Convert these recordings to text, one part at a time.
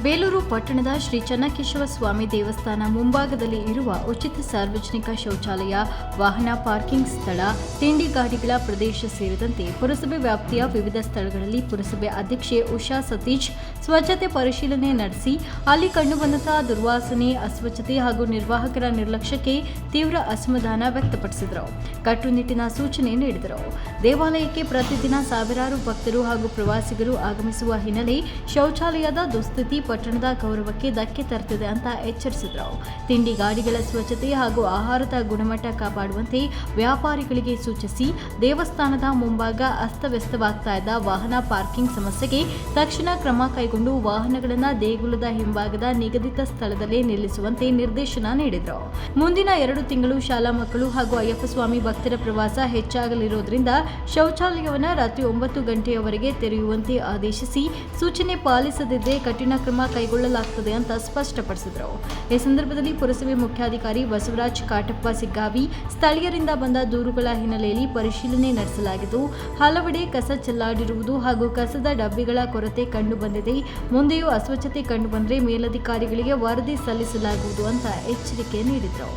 ಬೇಲೂರು ಪಟ್ಟಣದ ಶ್ರೀ ಚನ್ನಕೇಶವ ಸ್ವಾಮಿ ದೇವಸ್ಥಾನ ಮುಂಭಾಗದಲ್ಲಿ ಇರುವ ಉಚಿತ ಸಾರ್ವಜನಿಕ ಶೌಚಾಲಯ, ವಾಹನ ಪಾರ್ಕಿಂಗ್ ಸ್ಥಳ, ತಿಂಡಿ ಗಾಡಿಗಳ ಪ್ರದೇಶ ಸೇರಿದಂತೆ ಪುರಸಭೆ ವ್ಯಾಪ್ತಿಯ ವಿವಿಧ ಸ್ಥಳಗಳಲ್ಲಿ ಪುರಸಭೆ ಅಧ್ಯಕ್ಷೆ ಉಷಾ ಸತೀಶ್ ಸ್ವಚ್ಛತೆ ಪರಿಶೀಲನೆ ನಡೆಸಿ, ಅಲ್ಲಿ ಕಂಡುಬಂದಂತಹ ದುರ್ವಾಸನೆ, ಅಸ್ವಚ್ಛತೆ ಹಾಗೂ ನಿರ್ವಾಹಕರ ನಿರ್ಲಕ್ಷ್ಯಕ್ಕೆ ತೀವ್ರ ಅಸಮಾಧಾನ ವ್ಯಕ್ತಪಡಿಸಿದರು. ಕಟ್ಟುನಿಟ್ಟಿನ ಸೂಚನೆ ನೀಡಿದರು. ದೇವಾಲಯಕ್ಕೆ ಪ್ರತಿದಿನ ಸಾವಿರಾರು ಭಕ್ತರು ಹಾಗೂ ಪ್ರವಾಸಿಗರು ಆಗಮಿಸುವ ಹಿನ್ನೆಲೆ ಶೌಚಾಲಯದ ದುಸ್ಥಿತಿ ಪಟ್ಟಣದ ಗೌರವಕ್ಕೆ ಧಕ್ಕೆ ತರುತ್ತಿದೆ ಅಂತ ಎಚ್ಚರಿಸಿದರು ತಿಂಡಿ ಗಾಡಿಗಳ ಸ್ವಚ್ಛತೆ ಹಾಗೂ ಆಹಾರದ ಗುಣಮಟ್ಟ ಕಾಪಾಡುವಂತೆ ವ್ಯಾಪಾರಿಗಳಿಗೆ ಸೂಚಿಸಿ ದೇವಸ್ಥಾನದ ಮುಂಭಾಗ ಅಸ್ತವ್ಯಸ್ತವಾಗ್ತಾ ಇದ್ದ ವಾಹನ ಪಾರ್ಕಿಂಗ್ ಸಮಸ್ಯೆಗೆ ತಕ್ಷಣ ಕ್ರಮ ಕೈಗೊಂಡು ವಾಹನಗಳನ್ನು ದೇಗುಲದ ಹಿಂಭಾಗದ ನಿಗದಿತ ಸ್ಥಳದಲ್ಲಿ ನಿಲ್ಲಿಸುವಂತೆ ನಿರ್ದೇಶನ ನೀಡಿದರು. ಮುಂದಿನ ಎರಡು ತಿಂಗಳು ಶಾಲಾ ಮಕ್ಕಳು ಹಾಗೂ ಅಯ್ಯಪ್ಪಸ್ವಾಮಿ ಭಕ್ತರ ಪ್ರವಾಸ ಹೆಚ್ಚಾಗಲಿರುವುದರಿಂದ ಶೌಚಾಲಯವನ್ನು ರಾತ್ರಿ ಒಂಬತ್ತು ಗಂಟೆಯವರೆಗೆ ತೆರೆಯುವಂತೆ ಆದೇಶಿಸಿ ಸೂಚನೆ ಪಾಲಿಸದಿದ್ದರೆ ಕಠಿಣ ಕೈಗೊಳ್ಳಲಾಗುತ್ತದೆ ಅಂತ ಸ್ಪಷ್ಟಪಡಿಸಿದರು ಈ ಸಂದರ್ಭದಲ್ಲಿ ಪುರಸಭೆ ಮುಖ್ಯಾಧಿಕಾರಿ ಬಸವರಾಜ್ ಕಾಟಪ್ಪ ಸಿಗ್ಗಾವಿ ಸ್ಥಳೀಯರಿಂದ ಬಂದ ದೂರುಗಳ ಹಿನ್ನೆಲೆಯಲ್ಲಿ ಪರಿಶೀಲನೆ ನಡೆಸಲಾಗಿದ್ದು ಹಲವೆಡೆ ಕಸ ಚೆಲ್ಲಾಡಿರುವುದು ಹಾಗೂ ಕಸದ ಡಬ್ಬಿಗಳ ಕೊರತೆ ಕಂಡುಬಂದಿದೆ ಮುಂದೆಯೂ ಅಸ್ವಚ್ಛತೆ ಕಂಡುಬಂದರೆ ಮೇಲಧಿಕಾರಿಗಳಿಗೆ ವರದಿ ಸಲ್ಲಿಸಲಾಗುವುದು ಅಂತ ಎಚ್ಚರಿಕೆ ನೀಡಿದರು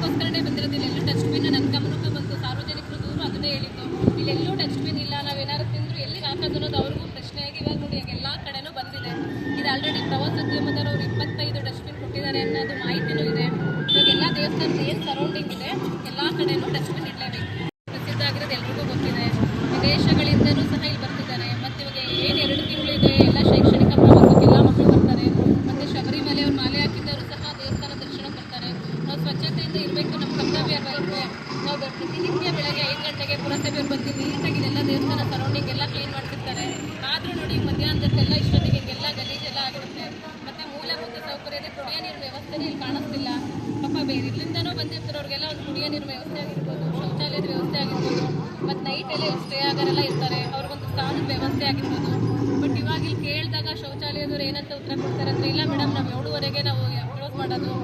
ಅದಕ್ಕೋಸ್ಕರನೇ ಬಂದಿರೋದಿಲ್ಲ ಎಲ್ಲೂ ಡಸ್ಟ್ಬಿನ್ ನನ್ನ ಗಮನಕ್ಕೆ ಬಂತು. ಸಾರ್ವಜನಿಕರು ದೂರು ಅದನ್ನೇ ಹೇಳಿದ್ದು. ಇಲ್ಲೆಲ್ಲೂ ಡಸ್ಟ್ಬಿನ್ ಇಲ್ಲ. ನಾವು ಏನಾದ್ರು ತಿಂದ್ರು ಎಲ್ಲಿ ಹಾಕೋದು ಅನ್ನೋದು ಅವ್ರಿಗೂ ಪ್ರಶ್ನೆಯಾಗಿ ಇವಾಗ ನೋಡಿ ಎಲ್ಲ ಕಡೆನೂ ಬಂದಿದೆ. ಇದು ಆಲ್ರೆಡಿ ಪ್ರವಾಸೋದ್ಯಮದವರು ಇಪ್ಪತ್ತೈದು ಡಸ್ಟ್ಬಿನ್ ಕೊಟ್ಟಿದ್ದಾರೆ ಅನ್ನೋದು ಮಾಹಿತಿನೂ ಇದೆ. ಇವಾಗ ಎಲ್ಲ ದೇವಸ್ಥಾನದ ಏನು ಸರೌಂಡಿಂಗ್ ಇದೆ, ಎಲ್ಲ ಕಡೆನೂ ಡಸ್ಟ್ಬಿನ್ ಇಡಲೇಬೇಕು ಪ್ರಸಿದ್ಧ ಆಗಿರೋದು ಎಲ್ರಿಗೂ ಗೊತ್ತಿದೆ ವಿದೇಶಗಳಿಂದನೂ ಸಹ ಇಲ್ಲಿ ಬರ್ತಿದ್ದಾರೆ ಮತ್ತು ಇವಾಗ ಏನು ಎರಡು ತಿಂಗಳಿದೆ ಎಲ್ಲ ಶೈಕ್ಷಣಿಕ ಪ್ರವಾಸಕ್ಕೆಲ್ಲ ಮಕ್ಕಳು ಬರ್ತಾರೆ ಮತ್ತು ಶಬರಿಮಲೆ ಅವ್ರು ಮಾಲೆ ಹಾಕಿದ್ದವರು ಸಹ ದೇವಸ್ಥಾನ ದರ್ಶನಕ್ಕೆ ಬರ್ತಾರೆ ನಾವು ಸ್ವಚ್ಛತೆಯಿಂದ ಇರಬೇಕು ನಮ್ಮ ಕರ್ತವ್ಯ ಅಲ್ವೇ ನಾವು ಬೆ- ಪ್ರತಿನಿತ್ಯ ಬೆಳಗ್ಗೆ ಐದು ಗಂಟೆಗೆ ಪುರಸಭೆಯವ್ರು ಬಂದು ನೀಟಾಗಿ ಇದೆಲ್ಲ ದೇವಸ್ಥಾನ ಸರೌಂಡಿಂಗ್ ಎಲ್ಲ ಕ್ಲೀನ್ ಮಾಡ್ತಿರ್ತಾರೆ ಆದರೂ ಮಧ್ಯಾಹ್ನದಲ್ಲೆಲ್ಲ ಇಷ್ಟೊತ್ತಿಗೆ ಹಿಂಗೆಲ್ಲ ಗಲೀಜೆಲ್ಲ ಆಗಿರುತ್ತೆ ಮತ್ತೆ ಮೂಲಭೂತ ಸೌಕರ್ಯದ ಕುಡಿಯೋ ನೀರು ವ್ಯವಸ್ಥೆ ಇಲ್ಲಿ ಕಾಣಿಸ್ತಿಲ್ಲ. ಪಾಪ ಬೇರೆ ಇಲ್ಲಿಂದನೂ ಬಂದಿರ್ತಾರೆ ಅವ್ರಿಗೆಲ್ಲ ಒಂದು ಕುಡಿಯೋ ನೀರು ವ್ಯವಸ್ಥೆ ಆಗಿರ್ಬೋದು, ಶೌಚಾಲಯದ ವ್ಯವಸ್ಥೆ ಆಗಿರ್ಬೋದು, ಮತ್ತು ನೈಟ್ ಎಲ್ಲ ಸ್ಟೇ ಆಗೋರೆಲ್ಲ ಇರ್ತಾರೆ. ಅವ್ರಿಗೊಂದು ಸ್ಥಾನದ ವ್ಯವಸ್ಥೆ ಆಗಿರ್ಬೋದು. ಬಟ್ ಇವಾಗ ಇಲ್ಲಿ ಕೇಳಿದಾಗ ಶೌಚಾಲಯದವ್ರು ಏನಂತ ಉತ್ತರ ಕೊಡ್ತಾರೆ ಅಂದರೆ, ಇಲ್ಲ ಮೇಡಮ್ ನಾವು ಏಳುವರೆಗೆ ನಾವು ಕ್ಲೋಸ್ ಮಾಡೋದು.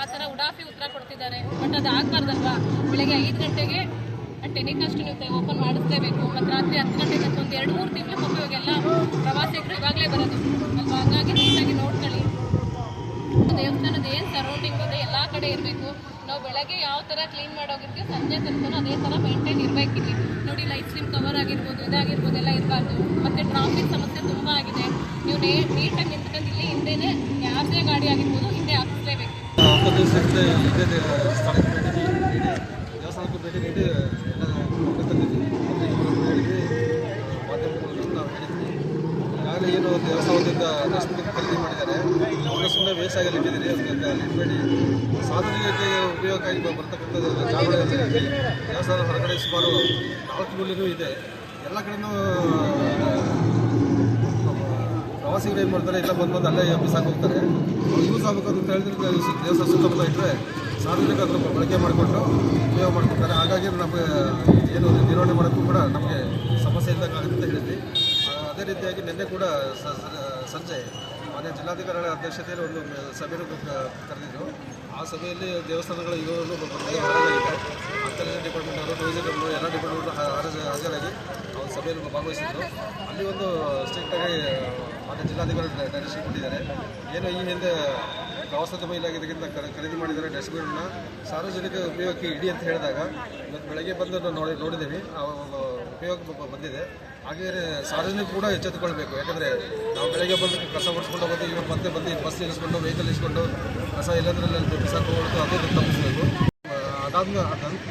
ಆ ಥರ ಉಡಾಫಿ ಉತ್ತರ ಕೊಡ್ತಿದ್ದಾರೆ. ಬಟ್ ಅದು ಆಗಬಾರ್ದಲ್ವಾ? ಬೆಳಗ್ಗೆ ಐದು ಗಂಟೆಗೆ ನೀವು ಓಪನ್ ಮಾಡಿಸ್ಲೇಬೇಕು. ಮತ್ತು ರಾತ್ರಿ ಹತ್ತು ಗಂಟೆಗೆ ಒಂದು ಎರಡು ಮೂರು ತಿಂಗಳು ಪಾಪ ಇವಾಗೆಲ್ಲ ಪ್ರವಾಸಿಗರು ಇವಾಗಲೇ ಬರೋದು. ಅಲ್ವಾ? ಹಾಗಾಗಿ ನೀಟಾಗಿ ನೋಡ್ಕೊಳ್ಳಿ. ದೇವಸ್ಥಾನದ ಏನು ಸರೌಂಡಿಂಗ್ ಇದೆ, ಎಲ್ಲ ಕಡೆ ಇರಬೇಕು. ನಾವು ಬೆಳಗ್ಗೆ ಯಾವ ಥರ ಕ್ಲೀನ್ ಮಾಡೋಗಿರ್ತೀವಿ ಸಂಜೆ ತನಕ ಅದೇ ಥರ ಮೇಂಟೈನ್ ಇರಬೇಕಿಲ್ಲಿ. ನೋಡಿ ಲೈಟ್ ಸ್ಟ್ರೀಮ್ ಕವರ್ ಆಗಿರ್ಬೋದು, ಇದಾಗಿರ್ಬೋದು, ಎಲ್ಲ ಇರಬಾರ್ದು. ಮತ್ತು ಟ್ರಾಫಿಕ್ ಸಮಸ್ಯೆ ತುಂಬ ಆಗಿದೆ. ನೀವು ನೇ ನೀಟಾಗಿ ನಿಂತ್ಕೊಂಡು ಇಲ್ಲಿ ಹಿಂದೆನೇ ಯಾರದೇ ಗಾಡಿ ಆಗಿರ್ಬೋದು, ಹಿಂದೆ ಹಾಕಿಸ್ಲೇಬೇಕು. ದೇವಸ್ಥಾನಕ್ಕೆ ಭೇಟಿ ನೀಡಿ ದೇವಸ್ಥಾನದಿಂದ ಡಸ್ಟ್ಬಿನ್ ಖರೀದಿ ಮಾಡಿದ್ದಾರೆ, ಅವರ ಸುಮ್ಮನೆ ವೇಸ್ಟ್ ಆಗಿ ಇಟ್ಟಿದ್ದೀರಿ ಅದರಿಂದ ಇಡಬೇಡಿ ಸಾರ್ವಜನಿಕರಿಗೆ ಉಪಯೋಗಕ್ಕಾಗಿ ಬರ್ತಕ್ಕಂಥ ಜಾಗಗಳಲ್ಲಿ ದೇವಸ್ಥಾನ ಹೊರಗಡೆ ಸುಮಾರು ನಾಲ್ಕು ಮೂಲೆಯೂ ಇದೆ. ಎಲ್ಲ ಕಡೆನೂ ಪ್ರವಾಸಿಗರು ಏನು ಮಾಡ್ತಾರೆ ಇಲ್ಲ ಬಂದು ಬಂದು ಅಲ್ಲೇ ಬಿಸಾಕಿ ಹೋಗ್ತಾರೆ. ಯೂಸ್ ಆಗಬೇಕು ಅಂತ ಹೇಳಿದ್ರೆ ದೇವಸ್ಥಾನ ಸುತ್ತಮುತ್ತ ಇಟ್ಟರೆ ಸಾರ್ವಜನಿಕ ಅದನ್ನು ಬಳಕೆ ಮಾಡಿಕೊಂಡು ಉಪಯೋಗ ಮಾಡ್ಕೊತಾರೆ ಹಾಗಾಗಿ ನಮಗೆ ಏನು ನಿರ್ವಹಣೆ ಮಾಡೋಕ್ಕೂ ಕೂಡ ನಮಗೆ ಸಮಸ್ಯೆ ಇದ್ದಂಗೆ ಆಗುತ್ತೆ ಅಂತ ಹೇಳಿದ್ವಿ. ಅದೇ ರೀತಿಯಾಗಿ ನಿನ್ನೆ ಕೂಡ ಸಂಜೆ ಮಾನ್ಯ ಜಿಲ್ಲಾಧಿಕಾರಿಗಳ ಅಧ್ಯಕ್ಷತೆಯಲ್ಲಿ ಒಂದು ಸಭೆಯನ್ನು ಕರೆದಿದ್ದರು ಆ ಸಭೆಯಲ್ಲಿ ದೇವಸ್ಥಾನಗಳ ಇವರು ಆರ್ಕಲೈಸೇಷನ್ ಡಿಪಾರ್ಟ್ಮೆಂಟ್ ಅವರು ಟೂರಿಸಮ್ ಎಲ್ಲ ಡಿಪಾರ್ಟ್ಮೆಂಟ್ ಹಾಜರಾಗಿ ಒಂದು ಸಭೆಯಲ್ಲಿ ಭಾಗವಹಿಸಿದ್ರು. ಅಲ್ಲಿ ಒಂದು ಸ್ಟ್ರಿಕ್ಟಾಗಿ ಮಾನ್ಯ ಜಿಲ್ಲಾಧಿಕಾರಿ ಡೈರೆಕ್ಷನ್ ಕೊಟ್ಟಿದ್ದಾರೆ. ಏನು ಈ ಹಿಂದೆ ಪ್ರವಾಸೋದ್ಯಮ ಇಲಾಖೆಗಿಂತ ಖರೀ- ಖರೀದಿ ಮಾಡಿದ್ದಾರೆ ಡಸ್ಟ್ಬಿನ್ನ ಸಾರ್ವಜನಿಕ ಉಪಯೋಗಕ್ಕೆ ಇಡಿ ಅಂತ ಹೇಳಿದಾಗ ಇವತ್ತು ಬೆಳಗ್ಗೆ ಬಂದು ನೋಡಿ, ನೋಡಿದ್ದೀವಿ. ಉಪಯೋಗ ಬಂದಿದೆ. ಹಾಗೆ ಸಾರ್ವಜನಿಕ ಕೂಡ ಎಚ್ಚೆತ್ತುಕೊಳ್ಬೇಕು. ಯಾಕಂದರೆ ನಾವು ಬೆಳಗ್ಗೆ ಬಂದು ಕಸ ಹೊಡ್ಸ್ಕೊಂಡು ಹೋಗೋದು ಇವಾಗ ಮತ್ತೆ ಬಂದು ಬಸ್ ಇಳಿಸ್ಕೊಂಡು ವೆಹಿಕಲ್ ಇಳಿಸ್ಕೊಂಡು ಕಸ ಇಲ್ಲದ್ರಲ್ಲಿ ಕಸ ಹೋಗೋದು ಅದು ತಪ್ಪಿಸಬೇಕು. ಅದಾದ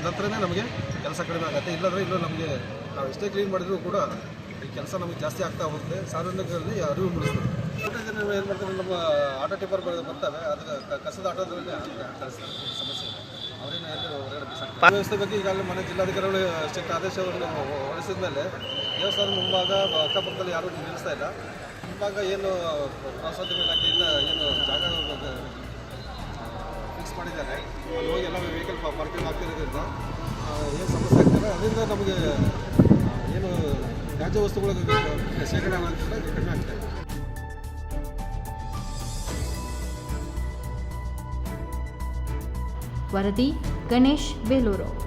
ನಂತರನೇ ನಮಗೆ ಕೆಲಸ ಕಡಿಮೆ ಆಗುತ್ತೆ. ಇಲ್ಲಾಂದರೆ ಇಲ್ಲೂ ನಮಗೆ ನಾವು ಎಷ್ಟೇ ಕ್ಲೀನ್ ಮಾಡಿದರೂ ಕೂಡ ಈ ಕೆಲಸ ನಮಗೆ ಜಾಸ್ತಿ ಆಗ್ತಾ ಹೋಗುತ್ತೆ. ಸಾರ್ವಜನಿಕರಲ್ಲಿ ಅರಿವು ಜನ ಏನು ಮಾಡ್ತಾರೆ ನಮ್ಮ ಆಟೋ ಟಿಪ್ಪರ್ ಬರ್- ಬರ್ತವೆ ಅದಕ್ಕೆ ಕಸದ ಕಳಿಸ್ತಾರೆ. ಸಮಸ್ಯೆ ಇದೆ ವ್ಯವಸ್ಥೆ ಬಗ್ಗೆ ಈಗಾಗಲೇ ಮನೆ ಜಿಲ್ಲಾಧಿಕಾರಿಗಳು ಸ್ಟ್ರಿಕ್ಟ್ ಆದೇಶವನ್ನು ಹೊರಡಿಸಿದ ಮೇಲೆ ದೇವಸ್ಥಾನ ಮುಂಭಾಗ ಅಕ್ಕಪಕ್ಕದಲ್ಲಿ ಯಾರೂ ನಿಲ್ಲಿಸ್ತಾ ಇಲ್ಲ ಮುಂಭಾಗ ಏನು ಪ್ರವಾಸೋದ್ಯಮ ಇಲಾಖೆಯಿಂದ ಏನು ಜಾಗ ಫಿಕ್ಸ್ ಮಾಡಿದ್ದಾರೆ ಅಲ್ಲಿ ಹೋಗಿ ಎಲ್ಲ ವೆಹಿಕಲ್ ಪಾರ್ಕಿಂಗ್ ಆಗ್ತಿರೋದ್ರಿಂದ ಏನು ಸಮಸ್ಯೆ ಆಗ್ತಾರೆ ಅದರಿಂದ ನಮಗೆ ಏನು ತ್ಯಾಜ್ಯ ವಸ್ತುಗಳ ಶೇಖರಣೆ ಆಗೋದ್ರಿಂದ ಕಡಿಮೆ ಆಗ್ತಾ ವರದಿ ಗಣೇಶ್ ಬೇಲೂರು.